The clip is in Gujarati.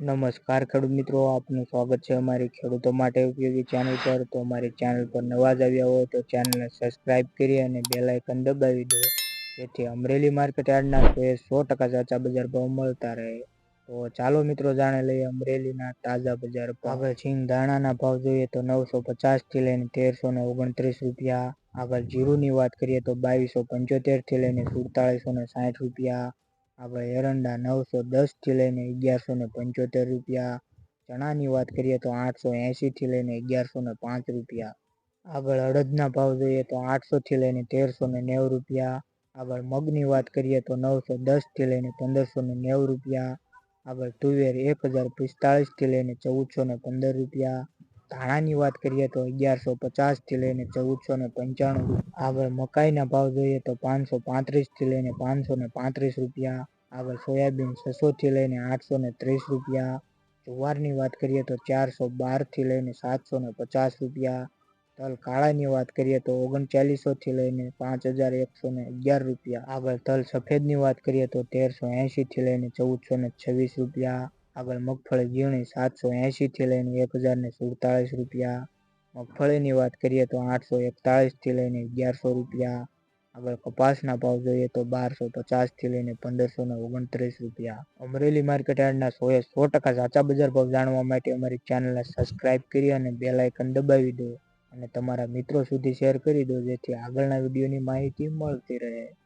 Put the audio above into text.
નમસ્કાર ખેડૂત મિત્રો, આપનું સ્વાગત છે અમારી ખેડૂતો માટે ઉપયોગી ચેનલ પર. તો અમારી ચેનલ પર નવા જ આવ્યા હોય તો ચેનલને સબસ્ક્રાઇબ કરી અને બેલ આઇકન દબાવી દો. જેથી અમરેલી માર્કેટ યાર્ડના સો ટકા સાચા બજાર ભાવ મળતા રહે. તો ચાલો મિત્રો, જાણે લઈએ અમરેલીના તાજા બજાર આગળ સિંગ દાણાના ભાવ જોઈએ તો નવસો પચાસથી લઈને તેરસો ને ઓગણત્રીસ રૂપિયા. આગળ જીરુની વાત કરીએ તો બાવીસો પંચોતેરથી લઈને સુડતાળીસો ને સાઠ રૂપિયા. આગળ એરંડા નવસો દસથી લઈને અગિયારસો ને પંચોતેર રૂપિયા. ચણાની વાત કરીએ તો આઠસો એંશીથી લઈને અગિયારસો ને પાંચ રૂપિયા. આગળ અડદના ભાવ જોઈએ તો આઠસોથી લઈને તેરસો ને નેવું રૂપિયા. આગળ મગની વાત કરીએ તો નવસો દસથી લઈને પંદરસો ને નેવું રૂપિયા. આગળ તુવેર એક હજાર પિસ્તાળીસથી લઈને ચૌદસો ને પંદર રૂપિયા. ધાણાની વાત કરીએ તો અગિયારસો પચાસથી લઈને ચૌદસો ને પંચાણું આગળ મકાઈના ભાવ જોઈએ તો પાંચસો પાંત્રીસથી લઈને પાંચસો ને પાંત્રીસ રૂપિયા, આગળ સોયાબીન છસોથી લઈને આઠસો ને ત્રીસ રૂપિયા, જુવારની વાત કરીએ તો ચારસો બારથી લઈને સાતસો ને પચાસ રૂપિયા, તલ કાળાની વાત કરીએ તો ઓગણચાલીસોથી લઈને પાંચ હજાર એકસો ને અગિયાર રૂપિયા, આગળ તલ સફેદની વાત કરીએ તો તેરસો એંશીથી લઈને ચૌદસો ને છવ્વીસ રૂપિયા આગળ મગફળી ઝીણી સાતસો એંશીથી લઈને એક હજાર ને સુડતાલીસ રૂપિયા. મગફળીની વાત કરીએ તો આઠસો એકતાળીસથી લઈને અગિયારસો રૂપિયા. આગળ કપાસના ભાવ જોઈએ તો બારસો પચાસથી લઈને પંદરસો ને ઓગણત્રીસ રૂપિયા. અમરેલી માર્કેટ યાર્ડના સોએ સો ટકા સાચા બજાર ભાવ જાણવા માટે અમારી ચેનલને સબસ્ક્રાઇબ કરી અને બેલ આઇકન દબાવી દો. અને તમારા મિત્રો સુધી શેર કરી દો જેથી આગળના વિડીયોની માહિતી મળતી રહે.